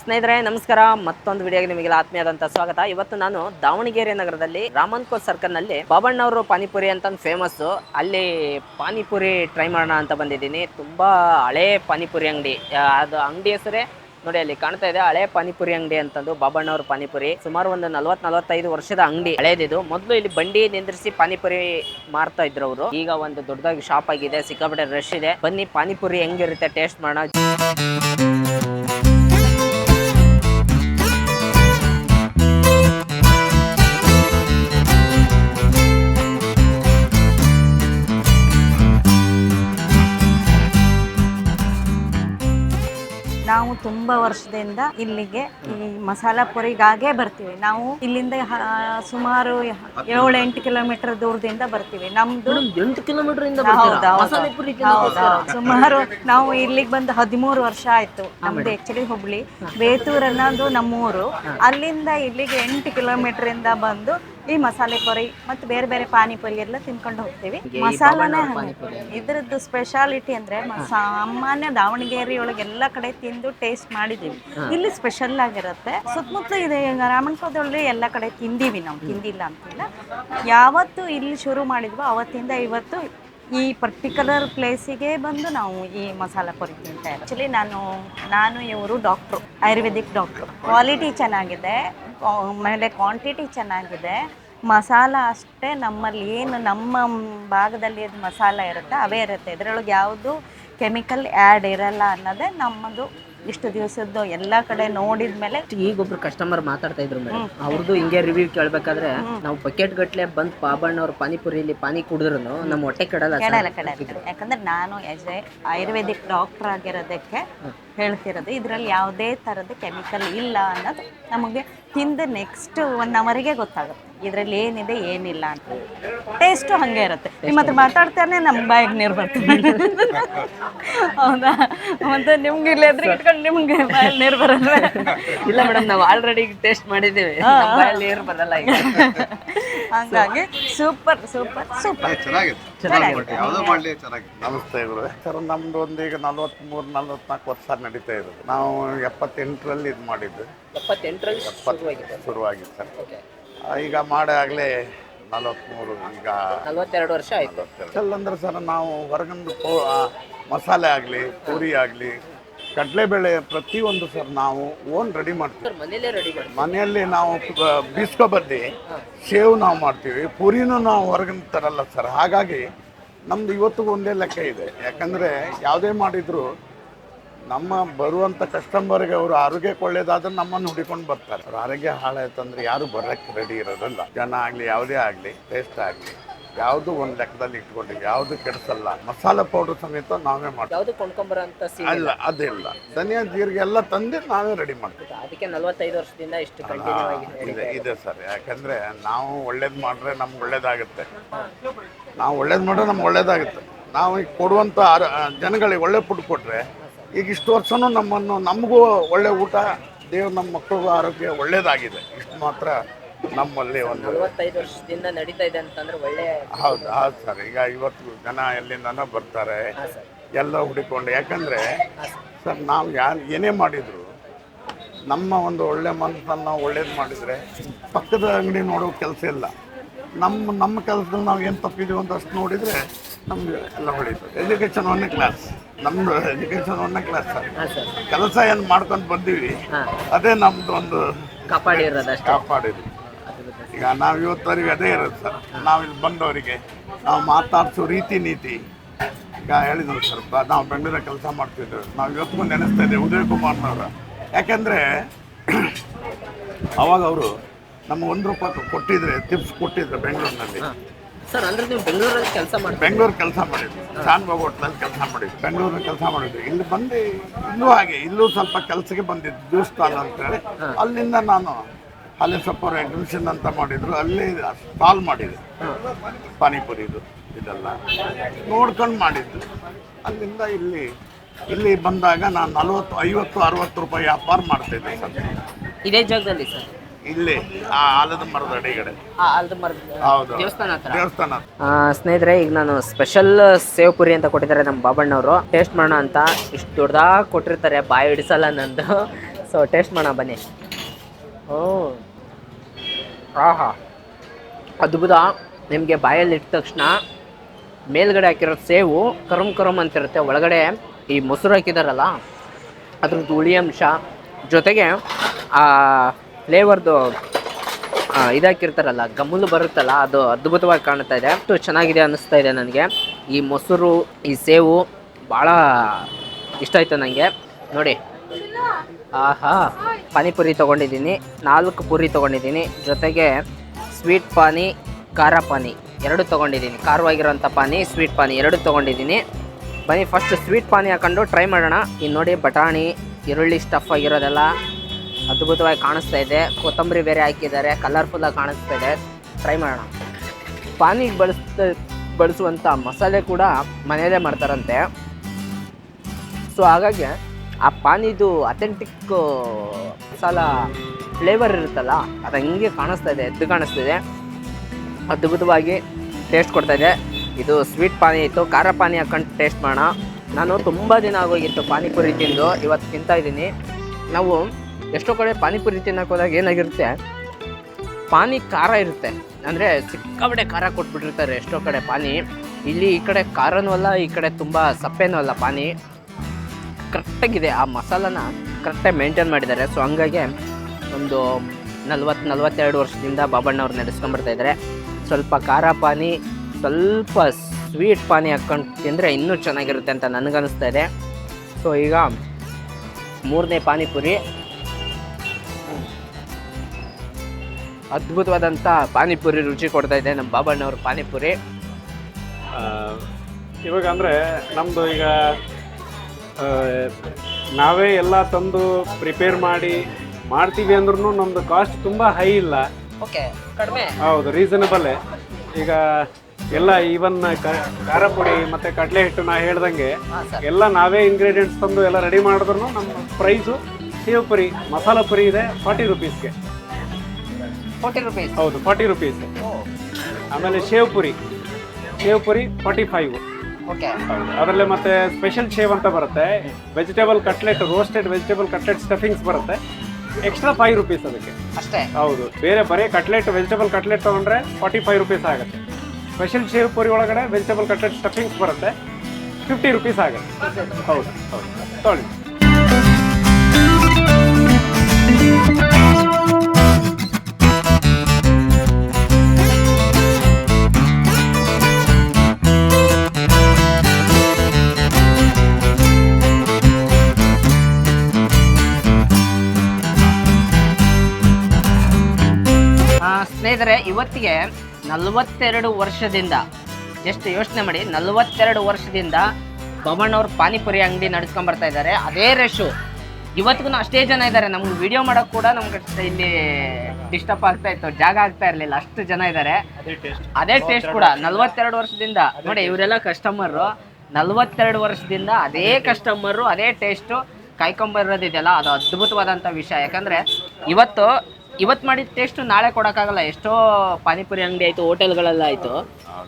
ಸ್ನೇಹಿತರೆ, ನಮಸ್ಕಾರ. ಮತ್ತೊಂದು ವಿಡಿಯೋಗೆ ನಿಮಗೆ ಆತ್ಮೀಯದಂತ ಸ್ವಾಗತ. ಇವತ್ತು ನಾನು ದಾವಣಗೆರೆ ನಗರದಲ್ಲಿ ರಾಮನ್ಕೋ ಸರ್ಕಲ್ನಲ್ಲಿ ಬಾಬಣ್ಣವರು ಪಾನಿಪುರಿ ಅಂತ ಫೇಮಸ್ ಅಲ್ಲಿ ಪಾನಿಪುರಿ ಟ್ರೈ ಮಾಡೋಣ ಅಂತ ಬಂದಿದ್ದೀನಿ. ತುಂಬಾ ಹಳೆ ಪಾನಿಪುರಿ ಅಂಗಡಿ. ಅದು ಅಂಗಡಿ ಹೆಸರೇ ನೋಡಿ, ಅಲ್ಲಿ ಕಾಣ್ತಾ ಇದೆ. ಹಳೆ ಪಾನಿಪುರಿ ಅಂಗಡಿ ಅಂತಂದು ಬಾಬಣ್ಣವ್ರ ಪಾನಿಪುರಿ. ಸುಮಾರು ಒಂದು ನಲ್ವತ್ ನಲವತ್ತೈದು ವರ್ಷದ ಅಂಗಡಿ. ಹಳೇದಿದು. ಮೊದಲು ಇಲ್ಲಿ ಬಂಡಿ ನಿಂದ್ರಿಸಿ ಪಾನಿಪುರಿ ಮಾರ್ತಾ ಇದ್ರು ಅವರು. ಈಗ ಒಂದು ದೊಡ್ಡದಾಗಿ ಶಾಪ್ ಆಗಿದೆ. ಸಿಕ್ಕಾಪಟ್ಟೆ ರಶ್ ಇದೆ. ಬನ್ನಿ, ಪಾನಿಪುರಿ ಹೆಂಗಿರುತ್ತೆ ಟೇಸ್ಟ್ ಮಾಡೋಣ. ತುಂಬಾ ವರ್ಷದಿಂದ ಇಲ್ಲಿಗೆ ಈ ಮಸಾಲಾ ಪುರಿಗಾಗೆ ಬರ್ತೀವಿ. ನಾವು ಇಲ್ಲಿಂದ ಸುಮಾರು ಏಳು ಎಂಟು ಕಿಲೋಮೀಟರ್ ದೂರದಿಂದ ಬರ್ತೀವಿ. ನಮ್ದು ಎಂಟು ಕಿಲೋಮೀಟರ್. ಸುಮಾರು ನಾವು ಇಲ್ಲಿಗೆ ಬಂದು ಹದಿಮೂರು ವರ್ಷ ಆಯ್ತು. ನಮ್ದು ಆಕ್ಚುಲಿ ಹುಬ್ಳಿ. ಬೇತೂರ್ ಅನ್ನೋದು ನಮ್ಮೂರು. ಅಲ್ಲಿಂದ ಇಲ್ಲಿಗೆ ಎಂಟು ಕಿಲೋಮೀಟರ್ ಇಂದ ಬಂದು ಈ ಮಸಾಲೆ ಪೊರಿ ಮತ್ತು ಬೇರೆ ಬೇರೆ ಪಾನಿಪುರಿ ಎಲ್ಲ ತಿನ್ಕೊಂಡು ಹೋಗ್ತೀವಿ. ಮಸಾಲೆ. ಇದ್ರದ್ದು ಸ್ಪೆಷಾಲಿಟಿ ಅಂದ್ರೆ ಸಾಮಾನ್ಯ ದಾವಣಗೆರೆ ಒಳಗೆ ಎಲ್ಲ ಕಡೆ ತಿಂದು ಟೇಸ್ಟ್ ಮಾಡಿದೀವಿ ಇಲ್ಲಿ ಸ್ಪೆಷಲ್ ಆಗಿರುತ್ತೆ. ಸುತ್ತಮುತ್ತಲು ಇದೆ ಈಗ ರಾಮಣ್ಕೋದಲ್ಲಿ ಎಲ್ಲ ಕಡೆ ತಿಂದೀವಿ ನಾವು. ತಿಂದಿಲ್ಲ ಅಂತಿಲ್ಲ. ಯಾವತ್ತು ಇಲ್ಲಿ ಶುರು ಮಾಡಿದ್ವೋ ಅವತ್ತಿಂದ ಇವತ್ತು ಈ ಪರ್ಟಿಕ್ಯುಲರ್ ಪ್ಲೇಸಿಗೆ ಬಂದು ನಾವು ಈ ಮಸಾಲೆ ಪೊರಿ ತಿಂತಾ ಇರೋದು. ಆ್ಯಕ್ಚುಲಿ ನಾನು ನಾನು ಇವರು ಡಾಕ್ಟ್ರು ಆಯುರ್ವೇದಿಕ್ ಡಾಕ್ಟ್ರು ಕ್ವಾಲಿಟಿ ಚೆನ್ನಾಗಿದೆ. ಆಮೇಲೆ ಕ್ವಾಂಟಿಟಿ ಚೆನ್ನಾಗಿದೆ. ಮಸಾಲ ಅಷ್ಟೇ ನಮ್ಮಲ್ಲಿ ಏನು ನಮ್ಮ ಭಾಗದಲ್ಲಿ ಅದು ಮಸಾಲ ಇರುತ್ತೆ, ಅವೇ ಇರುತ್ತೆ. ಇದರೊಳಗೆ ಯಾವುದು ಕೆಮಿಕಲ್ ಆ್ಯಡ್ ಇರಲ್ಲ ಅನ್ನೋದೇ ನಮ್ಮದು ಇಷ್ಟು ದಿವಸದ್ದು ಎಲ್ಲ ಕಡೆ ನೋಡಿದ ಮೇಲೆ ಈಗ ಒಬ್ರು ಕಸ್ಟಮರ್ ಮಾತಾಡ್ತಾ ಇದ್ರು ಮೇಡಮ್ ಅವ್ರದ್ದು ಹಿಂಗೆ ರಿವ್ಯೂ ಕೇಳ್ಬೇಕಾದ್ರೆ ನಾವು ಬಕೆಟ್ ಗಟ್ಲೆ ಬಂದ್ ಪಾಬಣ್ಣ ಅವ್ರ ಪಾನಿಪುರಿಲಿ ಪಾನಿ ಕುಡಿದ್ರು ನಮ್ಮ ಹೊಟ್ಟೆ ಕೆಡಲ್ಲ sir. ಕೆಡಲ್ಲ ಕೆಡಲ್ಲ ಯಾಕಂದ್ರೆ ನಾನು ಎಸ್ ಎ ಆಯುರ್ವೇದಿಕ್ ಡಾಕ್ಟರ್ ಆಗಿರೋದಕ್ಕೆ ಹೇಳ್ತಿರೋದು ಇದರಲ್ಲಿ ಯಾವುದೇ ಥರದ ಕೆಮಿಕಲ್ ಇಲ್ಲ ಅನ್ನೋದು ನಮಗೆ ತಿಂದ ನೆಕ್ಸ್ಟ್ ಒನ್ ಅವರಿಗೆ ಗೊತ್ತಾಗುತ್ತೆ. ಇದರಲ್ಲಿ ಏನಿದೆ ಏನಿಲ್ಲ ಅಂತ. ಟೇಸ್ಟು ಹಾಗೆ ಇರುತ್ತೆ. ನಿಮ್ಮ ಹತ್ರ ಮಾತಾಡ್ತಾನೆ ನಮ್ಮ ಬಾಯಿಗೆ ನೀರು ಬರ್ತದೆ ಹೌದಾ? ಮತ್ತೆ ನಿಮ್ಗೆ ಇಲ್ಲಿ ಎದುರು ಇಟ್ಕೊಂಡು ನಿಮ್ಗೆ ಬಾಯಲ್ಲಿ ನೀರು ಬರಲ್ಲ ಇಲ್ಲ ಮೇಡಮ್ ನಾವು ಆಲ್ರೆಡಿ ಟೇಸ್ಟ್ ಮಾಡಿದ್ದೀವಿ. ನಮ್ಮ ಬಾಯಲ್ಲಿ ನೀರು ಬರಲ್ಲ ಈಗ. ಹಂಗಾಗಿ ಸೂಪರ್ ಸೂಪರ್ ಸೂಪರ್. ಚೆನ್ನಾಗಿದೆ. ನಮಸ್ತೆ ಗುರು. ಸರ್ ನಮ್ದು ಒಂದು ಈಗ ನಲ್ವತ್ಮೂರು ನಲ್ವತ್ನಾಲ್ಕು ವರ್ಷ ನಡೀತಾ ಇರೋದು ನಾವು ಎಪ್ಪತ್ತೆಂಟರಲ್ಲಿ ಇದು ಮಾಡಿದ್ದು. ಎಪ್ಪತ್ತೆಂಟರಲ್ಲಿ ಶುರುವಾಗಿದೆ. ಶುರುವಾಗಿತ್ತು ಸರ್ ಈಗ ಮಾಡಾಗಲೇ ನಲವತ್ತ್ಮೂರು ಈಗ ನಲವತ್ತೆರಡು ವರ್ಷ ಆಯ್ತು. ಸ್ಪೆಷಲ್ ಅಂದ್ರೆ ಸರ್ ನಾವು ಹೊರಗಂದು ಪೋ ಆ, ಮಸಾಲೆ ಆಗಲಿ ಪೂರಿ ಆಗಲಿ ಕಡಲೆಬೇಳೆ ಪ್ರತಿಯೊಂದು ಸರ್ ನಾವು ಓನ್ ರೆಡಿ ಮಾಡ್ತೀವಿ. ಸರ್ ಮನೇಲೇ ರೆಡಿ ಮಾಡಿ ಮನೆಯಲ್ಲಿ ನಾವು ಬೀಸ್ಕೊ ಸೇವ್ ಶೇವ್ ನಾವು ಮಾಡ್ತೀವಿ. ಪೂರಿನೂ ನಾವು ಹೊರಗಿನ ತರಲ್ಲ ಸರ್. ಹಾಗಾಗಿ ನಮ್ದು ಇವತ್ತಿಗೂ ಒಂದೇ ಲೆಕ್ಕ ಇದೆ. ಯಾಕಂದರೆ ಯಾವುದೇ ಮಾಡಿದ್ರು ನಮ್ಮ ಬರುವಂಥ ಕಸ್ಟಮರ್ಗೆ ಅವರು ಆರೋಗ್ಯಕ್ಕೆ ಒಳ್ಳೇದಾದ್ರೆ ನಮ್ಮನ್ನು ಹುಡಿಕೊಂಡು ಬರ್ತಾರೆ. ಅವ್ರ ಆರೋಗ್ಯ ಹಾಳಾಯ್ತಂದ್ರೆ ಯಾರು ಬರೋಕ್ಕೆ ರೆಡಿ ಇರೋದಿಲ್ಲ. ಜನ ಆಗಲಿ ಯಾವುದೇ ಆಗಲಿ ಟೇಸ್ಟ್ ಆಗಲಿ ಯಾವುದು ಒಂದು ಲೆಕ್ಕದಲ್ಲಿ ಇಟ್ಕೊಂಡಿವಿ ಯಾವುದು ಕೆಡಿಸಲ್ಲ. ಮಸಾಲೆ ಪೌಡರ್ ಸಮೇತ ನಾವೇ ಮಾಡ್ತೀವಿ. ಅಲ್ಲ ಅದಿಲ್ಲ. ಧನಿಯಾ ಜೀರಿಗೆ ಎಲ್ಲ ತಂದು ನಾವೇ ರೆಡಿ ಮಾಡ್ತೀವಿ. ಅದಕ್ಕೆ ನಲವತ್ತೈದು ವರ್ಷದಿಂದ ಇಷ್ಟು ಇದೆ ಇದೆ ಸರ್. ಯಾಕಂದ್ರೆ ನಾವು ಒಳ್ಳೇದು ಮಾಡಿದ್ರೆ ನಮ್ಗೆ ಒಳ್ಳೇದಾಗುತ್ತೆ. ನಾವು ಒಳ್ಳೇದು ಮಾಡಿದ್ರೆ ನಮ್ಗೆ ಒಳ್ಳೇದಾಗುತ್ತೆ. ನಾವು ಈಗ ಕೊಡುವಂಥ ಜನಗಳಿಗೆ ಒಳ್ಳೆ ಫುಡ್ ಕೊಟ್ಟರೆ ಈಗ ಇಷ್ಟು ವರ್ಷನೂ ನಮ್ಮನ್ನು ನಮಗೂ ಒಳ್ಳೆ ಊಟ ದೇವ್ರು ನಮ್ಮ ಮಕ್ಕಳಿಗೂ ಆರೋಗ್ಯ ಒಳ್ಳೇದಾಗಿದೆ. ಇಷ್ಟು ಮಾತ್ರ ನಮ್ಮಲ್ಲಿ ಒಂದು ನಲವತ್ತೈದು ವರ್ಷದಿಂದ ನಡೀತಾ ಇದೆ ಅಂತಂದ್ರೆ ಒಳ್ಳೆ ಹೌದು ಹೌದು ಸರ್. ಈಗ ಇವತ್ತು ಜನ ಎಲ್ಲಿಂದನೋ ಬರ್ತಾರೆ. ಎಲ್ಲ ಹುಡುಕೊಂಡು. ಯಾಕಂದರೆ ಸರ್ ನಾವು ಯಾರು ಏನೇ ಮಾಡಿದ್ರು ನಮ್ಮ ಒಂದು ಒಳ್ಳೆ ಮನಸ್ಸನ್ನು ಒಳ್ಳೇದು ಮಾಡಿದರೆ ಪಕ್ಕದ ಅಂಗಡಿ ನೋಡೋ ಕೆಲಸ ಇಲ್ಲ. ನಮ್ಮ ನಮ್ಮ ಕೆಲಸದಲ್ಲಿ ನಾವು ಏನು ತಪ್ಪಿದ್ದೀವಿ ಅಂತ ಅಷ್ಟು ನೋಡಿದರೆ ನಮ್ಗೆ ಎಲ್ಲ ಹೊಡಿತು ಎಜುಕೇಷನ್ ಒಂದನೇ ಕ್ಲಾಸ್ ನಮ್ದು ಎಜುಕೇಶನ್ ಒಂದನೇ ಕ್ಲಾಸ್ ಸರ್ ಹಾಂ ಸರ್ ಕೆಲಸ ಏನು ಮಾಡ್ಕೊಂಡು ಬಂದೀವಿ ಅದೇ ನಮ್ದು ಒಂದು ಕಾಪಾಡಿದ್ವಿ ಈಗ ನಾವು ಇವತ್ತವರೆಗೆ ಅದೇ ಇರೋದು ಸರ್ ನಾವಿಲ್ಲಿ ಬಂದವರಿಗೆ ನಾವು ಮಾತಾಡ್ಸೋ ರೀತಿ ನೀತಿ. ಈಗ ಹೇಳಿದ್ರು ಸರ್ ಬ- ನಾವು ಬೆಂಗಳೂರಲ್ಲಿ ಕೆಲಸ ಮಾಡ್ತಿದ್ರು. ನಾವು ಇವತ್ತಿಗೂ ನೆನೆಸ್ತಾ ಇದ್ದೇವೆ ಉದಯ್ ಕುಮಾರ್ನವ್ರ ಯಾಕೆಂದರೆ ಅವಾಗ ಅವರು ನಮ್ಗೆ ಒಂದು ರೂಪಾಯಿ ಕೊಟ್ಟಿದ್ರೆ ಟಿಪ್ಸ್ ಕೊಟ್ಟಿದ್ರು ಬೆಂಗಳೂರಿನಲ್ಲಿ. ಸರ್ ಅಂದ್ರೆ ನೀವು ಬೆಂಗಳೂರಲ್ಲಿ ಕೆಲಸ ಮಾಡಿ ಬೆಂಗಳೂರು ಕೆಲಸ ಮಾಡಿದ್ವಿ. ಶಾನ್ಭಾಗ್ ಹೋಟ್ಲಲ್ಲಿ ಕೆಲಸ ಮಾಡಿದ್ವಿ. ಬೆಂಗಳೂರಲ್ಲಿ ಕೆಲಸ ಮಾಡಿದ್ವಿ. ಇಲ್ಲಿ ಬಂದು ಇಲ್ಲೂ ಹಾಗೆ ಇಲ್ಲೂ ಸ್ವಲ್ಪ ಕೆಲಸಕ್ಕೆ ಬಂದಿದ್ದು ಜ್ಯೂಸ್ ಸ್ಟಾಲ್ ಅಂತೇಳಿ ಅಲ್ಲಿಂದ ನಾನು ಅಲ್ಲಿ ಸ್ವಲ್ಪ ಅಡ್ಮಿಷನ್ ಅಂತ ಮಾಡಿದ್ರು. ಅಲ್ಲಿ ಸ್ಟಾಲ್ ಮಾಡಿದೆ ಪಾನಿಪುರಿದು ಇದೆಲ್ಲ. ನೋಡ್ಕೊಂಡು ಮಾಡಿದ್ದು ಅಲ್ಲಿಂದ ಇಲ್ಲಿ ಇಲ್ಲಿ ಬಂದಾಗ ನಾನು ನಲವತ್ತು ಐವತ್ತು ಅರವತ್ತು ರೂಪಾಯಿ ವ್ಯಾಪಾರ ಮಾಡ್ತಿದ್ದೆ ಸರ್. ಇದೇ ಜಾಗದಲ್ಲಿ ಸರ್? ಇಲ್ಲಿ ಆ ಆಲದ ಮರದ ಅಡಿಗಡೆ. ಆ ಆಲದ ಮರದ ಹೌದು. ದೇವಸ್ಥಾನ ಸ್ನೇಹಿತರೆ ಈಗ ನಾನು ಸ್ಪೆಷಲ್ ಸೇವ್ ಪುರಿ ಅಂತ ಕೊಟ್ಟಿದ್ದಾರೆ ನಮ್ಮ ಬಾಬಣ್ಣವರು. ಟೇಸ್ಟ್ ಮಾಡೋಣ ಅಂತ ಇಷ್ಟು ದೊಡ್ಡದಾಗಿ ಕೊಟ್ಟಿರ್ತಾರೆ ಬಾಯಿ ಹಿಡಿಸಲ್ಲ ನಂದು. ಸೊ ಟೇಸ್ಟ್ ಮಾಡೋಣ ಬನ್ನಿ. ಓ. ಆಹಾ. ಅದ್ಭುತ. ನಿಮಗೆ ಬಾಯಲ್ಲಿ ಇಟ್ಟ ತಕ್ಷಣ ಮೇಲ್ಗಡೆ ಹಾಕಿರೋ ಸೇವು ಕರಮ್ ಕರಮ್ ಅಂತಿರುತ್ತೆ. ಒಳಗಡೆ ಈ ಮೊಸರು ಹಾಕಿದಾರಲ್ಲ ಅದ್ರದ್ದು ಹುಳಿ ಅಂಶ. ಜೊತೆಗೆ ಆ ಫ್ಲೇವರ್ದು ಇದಾಕಿರ್ತಾರಲ್ಲ, ಗಮಲು ಬರುತ್ತಲ್ಲ, ಅದು ಅದ್ಭುತವಾಗಿ ಕಾಣ್ತಾ ಇದೆ. ಅಷ್ಟು ಚೆನ್ನಾಗಿದೆ ಅನ್ನಿಸ್ತಾ ಇದೆ ನನಗೆ. ಈ ಮೊಸರು, ಈ ಸೇವು ಭಾಳ ಇಷ್ಟ ಆಯಿತು ನನಗೆ ನೋಡಿ. ಆಹಾ, ಪಾನಿಪುರಿ ತೊಗೊಂಡಿದ್ದೀನಿ. ನಾಲ್ಕು ಪುರಿ ತೊಗೊಂಡಿದ್ದೀನಿ. ಜೊತೆಗೆ ಸ್ವೀಟ್ ಪಾನಿ, ಖಾರ ಪಾನಿ. ಎರಡು ತೊಗೊಂಡಿದ್ದೀನಿ. ಖಾರವಾಗಿರೋಂಥ ಪಾನಿ, ಸ್ವೀಟ್ ಪಾನಿ ಎರಡು ತೊಗೊಂಡಿದ್ದೀನಿ. ಬನ್ನಿ ಫಸ್ಟ್ ಸ್ವೀಟ್ ಪಾನಿ ಹಾಕೊಂಡು ಟ್ರೈ ಮಾಡೋಣ. ಇನ್ನು ನೋಡಿ, ಬಟಾಣಿ, ಈರುಳ್ಳಿ ಸ್ಟಫ್ ಆಗಿರೋದೆಲ್ಲ. ಅದ್ಭುತವಾಗಿ ಕಾಣಿಸ್ತಾ ಇದೆ. ಕೊತ್ತಂಬರಿ ಬೇರೆ ಹಾಕಿದ್ದಾರೆ. ಕಲರ್ಫುಲ್ಲಾಗಿ ಕಾಣಿಸ್ತಾ ಇದೆ. ಟ್ರೈ ಮಾಡೋಣ. ಪಾನಿಗೆ ಬಳಸ್ತಾ ಬಳಸುವಂಥ ಮಸಾಲೆ ಕೂಡ ಮನೆಯಲ್ಲೇ ಮಾಡ್ತಾರಂತೆ. ಸೊ ಹಾಗಾಗಿ ಆ ಪಾನಿದು ಅಥೆಂಟಿಕ್ ಮಸಾಲ ಫ್ಲೇವರ್ ಇರುತ್ತಲ್ಲ, ಅದು ಹಂಗೆ ಕಾಣಿಸ್ತಾ ಇದೆ, ಎದ್ದು ಕಾಣಿಸ್ತಾ ಇದೆ. ಅದ್ಭುತವಾಗಿ ಟೇಸ್ಟ್ ಕೊಡ್ತಾ ಇದೆ. ಇದು ಸ್ವೀಟ್ ಪಾನಿ ಇತ್ತು. ಖಾರ ಪಾನಿ ಹಾಕೊಂಡು ಟೇಸ್ಟ್ ಮಾಡೋಣ. ನಾನು ತುಂಬ ದಿನ ಆಗೋಗಿತ್ತು ಪಾನಿಪುರಿ ತಿಂದು. ಇವತ್ತು ತಿಂತಾ ಇದ್ದೀನಿ. ನಾವು ಎಷ್ಟೋ ಕಡೆ ಪಾನಿಪುರಿ ತಿನ್ನಕೋದಾಗ ಏನಾಗಿರುತ್ತೆ? ಪಾನಿ ಖಾರ ಇರುತ್ತೆ. ಅಂದರೆ ಸಿಕ್ಕಾಪಟ್ಟೆ ಖಾರ ಕೊಟ್ಬಿಟ್ಟಿರ್ತಾರೆ ಎಷ್ಟೋ ಕಡೆ ಪಾನಿ. ಇಲ್ಲಿ ಈ ಕಡೆ ಖಾರನೂ ಅಲ್ಲ, ಈ ಕಡೆ ತುಂಬ ಸಪ್ಪೆನೂ ಅಲ್ಲ ಪಾನಿ. ಕರೆಕ್ಟಾಗಿದೆ, ಆ ಮಸಾಲನ ಕರೆಕ್ಟಾಗಿ ಮೇಂಟೈನ್ ಮಾಡಿದ್ದಾರೆ. ಸೊ ಹಂಗಾಗಿ ಒಂದು ನಲ್ವತ್ತು ನಲ್ವತ್ತೆರಡು ವರ್ಷದಿಂದ ಬಾಬಣ್ಣವ್ರು ನಡೆಸ್ಕೊಂಬರ್ತಾ ಇದ್ದಾರೆ. ಸ್ವಲ್ಪ ಖಾರ ಪಾನಿ, ಸ್ವಲ್ಪ ಸ್ವೀಟ್ ಪಾನಿ ಹಾಕ್ಕೊಂಡು ತಿಂದರೆ ಇನ್ನೂ ಚೆನ್ನಾಗಿರುತ್ತೆ ಅಂತ ನನಗನ್ನಿಸ್ತಾ ಇದೆ. ಸೊ ಈಗ ಮೂರನೇ ಪಾನಿಪುರಿ ಅದ್ಭುತವಾದಂಥ ಪಾನಿಪುರಿ ರುಚಿ ಕೊಡ್ತಾ ಇದೆ ನಮ್ಮ ಬಾಬಣ್ಣವ್ರ ಪಾನಿಪುರಿ. ಇವಾಗ ಅಂದರೆ ನಮ್ಮದು ಈಗ ನಾವೇ ಎಲ್ಲ ತಂದು ಪ್ರಿಪೇರ್ ಮಾಡಿ ಮಾಡ್ತೀವಿ ಅಂದ್ರೂ ನಮ್ಮದು ಕಾಸ್ಟ್ ತುಂಬ ಹೈ ಇಲ್ಲ. ಓಕೆ ಕಡಿಮೆ. ಹೌದು ರೀಸನಬಲ್ಲೇ ಈಗ ಎಲ್ಲ ಈವನ್ ಖಾರ ಪುಡಿ ಮತ್ತು ಕಡಲೆ ಹಿಟ್ಟು ನಾ ಹೇಳ್ದಂಗೆ ಎಲ್ಲ ನಾವೇ ಇಂಗ್ರೀಡಿಯೆಂಟ್ಸ್ ತಂದು ಎಲ್ಲ ರೆಡಿ ಮಾಡಿದ್ರು ನಮ್ಮ ಪ್ರೈಸು ಸೇವ್ ಪುರಿ ಮಸಾಲ ಪುರಿ ಇದೆ ಫಾರ್ಟಿ ರುಪೀಸ್ಗೆ ಫೋರ್ಟಿ ರುಪೀಸ್ ಹೌದು ಫಾರ್ಟಿ ರುಪೀಸ್ ಆಮೇಲೆ sev puri sev puri forty five okay ಅದರಲ್ಲಿ ಮತ್ತೆ ಸ್ಪೆಷಲ್ ಶೇವ್ ಅಂತ ಬರುತ್ತೆ. Vegetable cutlet roasted vegetable cutlet stuffings ಬರುತ್ತೆ. ಎಕ್ಸ್ಟ್ರಾ ಫೈವ್ ರುಪೀಸ್ ಅದಕ್ಕೆ. ಅಷ್ಟೇ? ಹೌದು ಬೇರೆ ಬರೀ ಕಟ್ಲೆಟ್ ವೆಜಿಟೇಬಲ್ ಕಟ್ಲೆಟ್ ತೊಗೊಂಡ್ರೆ ಫಾರ್ಟಿ ಫೈವ್ ರುಪೀಸ್ ಆಗುತ್ತೆ. ಸ್ಪೆಷಲ್ ಶೇವ್ ಪುರಿ ಒಳಗಡೆ ವೆಜಿಟೇಬಲ್ ಕಟ್ಲೆಟ್ ಸ್ಟಫಿಂಗ್ಸ್ ಬರುತ್ತೆ. ಫಿಫ್ಟಿ ರುಪೀಸ್ ಆಗುತ್ತೆ. ಹೌದು ಹೌದು. ತೊಗೊಳ್ಳಿ. ಸ್ನೇಹಿತರೆ ಇವತ್ತಿಗೆ ನಲವತ್ತೆರಡು ವರ್ಷದಿಂದ ಜಸ್ಟ್ ಯೋಚನೆ ಮಾಡಿ ನಲವತ್ತೆರಡು ವರ್ಷದಿಂದ ಬೊಮ್ಮಣ್ಣವ್ರು ಪಾನಿಪುರಿ ಅಂಗಡಿ ನಡೆಸ್ಕೊಂಡ್ ಬರ್ತಾ ಇದ್ದಾರೆ. ಅದೇ ರಶು ಇವತ್ತಿಗೂ ಅಷ್ಟೇ ಜನ ಇದ್ದಾರೆ. ನಮ್ಗೆ ವಿಡಿಯೋ ಮಾಡೋಕೆ ಕೂಡ ನಮ್ಗೆ ಇಲ್ಲಿ ಡಿಸ್ಟರ್ಬ್ ಆಗ್ತಾ ಇತ್ತು. ಜಾಗ ಆಗ್ತಾ ಇರಲಿಲ್ಲ. ಅಷ್ಟು ಜನ ಇದ್ದಾರೆ. ಅದೇ ಟೇಸ್ಟ್ ಕೂಡ. ನಲವತ್ತೆರಡು ವರ್ಷದಿಂದ. ನೋಡಿ ಇವರೆಲ್ಲ ಕಸ್ಟಮರು ನಲ್ವತ್ತೆರಡು ವರ್ಷದಿಂದ ಅದೇ ಕಸ್ಟಮರು ಅದೇ ಟೇಸ್ಟು ಕಾಯ್ಕೊಂಬರೋದಿದೆಯಲ್ಲ ಅದು ಅದ್ಭುತವಾದಂಥ ವಿಷಯ. ಯಾಕಂದರೆ ಇವತ್ತು ಇವತ್ತು ಮಾಡಿದ ಟೇಸ್ಟು ನಾಳೆ ಕೊಡೋಕ್ಕಾಗಲ್ಲ. ಎಷ್ಟೋ ಪಾನಿಪುರಿ ಅಂಗಡಿ ಆಯಿತು ಹೋಟೆಲ್ಗಳೆಲ್ಲ ಆಯಿತು.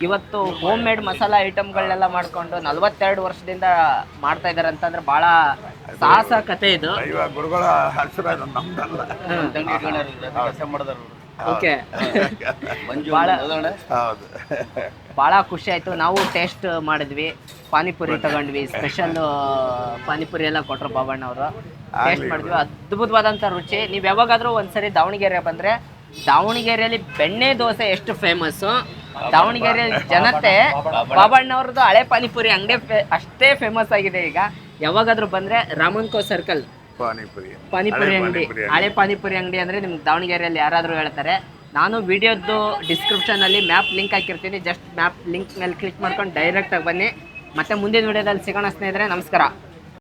ಇವತ್ತು ಹೋಮ್ ಮೇಡ್ ಮಸಾಲ ಐಟಮ್ಗಳನ್ನೆಲ್ಲ ಮಾಡ್ಕೊಂಡು ನಲ್ವತ್ತೆರಡು ವರ್ಷದಿಂದ ಮಾಡ್ತಾ ಇದ್ದಾರೆ ಅಂತಂದ್ರೆ ಭಾಳ ಸಾಹಸ ಕತೆ ಇದು. ಗುರುಗಳ ಹೆಸರು ನಮ್ದಲ್ಲ. ಓಕೆ ಭಾಳ ಹೌದು. ಭಾಳ ಖುಷಿ ಆಯ್ತು. ನಾವು ಟೇಸ್ಟ್ ಮಾಡಿದ್ವಿ. ಪಾನಿಪುರಿ ತಗೊಂಡ್ವಿ. ಸ್ಪೆಷಲ್ ಪಾನಿಪುರಿ ಎಲ್ಲ ಬಾಬಣ್ಣ ಅವರು. ಟೇಸ್ಟ್ ಮಾಡಿದ್ವಿ. ಅದ್ಭುತವಾದಂತ ರುಚಿ. ನೀವು ಯಾವಾಗಾದರೂ ಒಂದ್ಸರಿ ದಾವಣಗೆರೆ ಬಂದ್ರೆ ದಾವಣಗೆರೆಯಲ್ಲಿ ಬೆಣ್ಣೆ ದೋಸೆ ಎಷ್ಟು ಫೇಮಸ್ಸು ದಾವಣಗೆರೆ ಜನತೆ ಬಾಬಣ್ಣವ್ರದ್ದು ಹಳೆ ಪಾನಿಪುರಿ ಅಂಗಡಿ ಅಷ್ಟೇ ಫೇಮಸ್ ಆಗಿದೆ ಈಗ. ಯಾವಾಗಾದರೂ ರಾಮನ್ ರಾಮನ್ಕೋ ಸರ್ಕಲ್ ಪಾನಿಪುರಿ. ಪಾನಿಪುರಿ ಅಂಗಡಿ. ಹಳೆ ಪಾನಿಪುರಿ ಅಂಗಡಿ ಅಂದ್ರೆ ನಿಮ್ಗೆ ದಾವಣಗೆರೆಯಲ್ಲಿ ಯಾರಾದರೂ ಹೇಳ್ತಾರೆ. ನಾನು ವಿಡಿಯೋದ್ದು ಡಿಸ್ಕ್ರಿಪ್ಷನಲ್ಲಿ ಮ್ಯಾಪ್ ಲಿಂಕ್ ಹಾಕಿರ್ತೀನಿ. ಜಸ್ಟ್ ಮ್ಯಾಪ್ ಲಿಂಕ್ ಮೇಲೆ ಕ್ಲಿಕ್ ಮಾಡ್ಕೊಂಡು ಡೈರೆಕ್ಟ್ ಆಗಿ ಬನ್ನಿ. ಮತ್ತೆ ಮುಂದಿನ ವಿಡಿಯೋದಲ್ಲಿ ಸಿಗೋಣ ಸ್ನೇಹಿತರೆ ನಮಸ್ಕಾರ.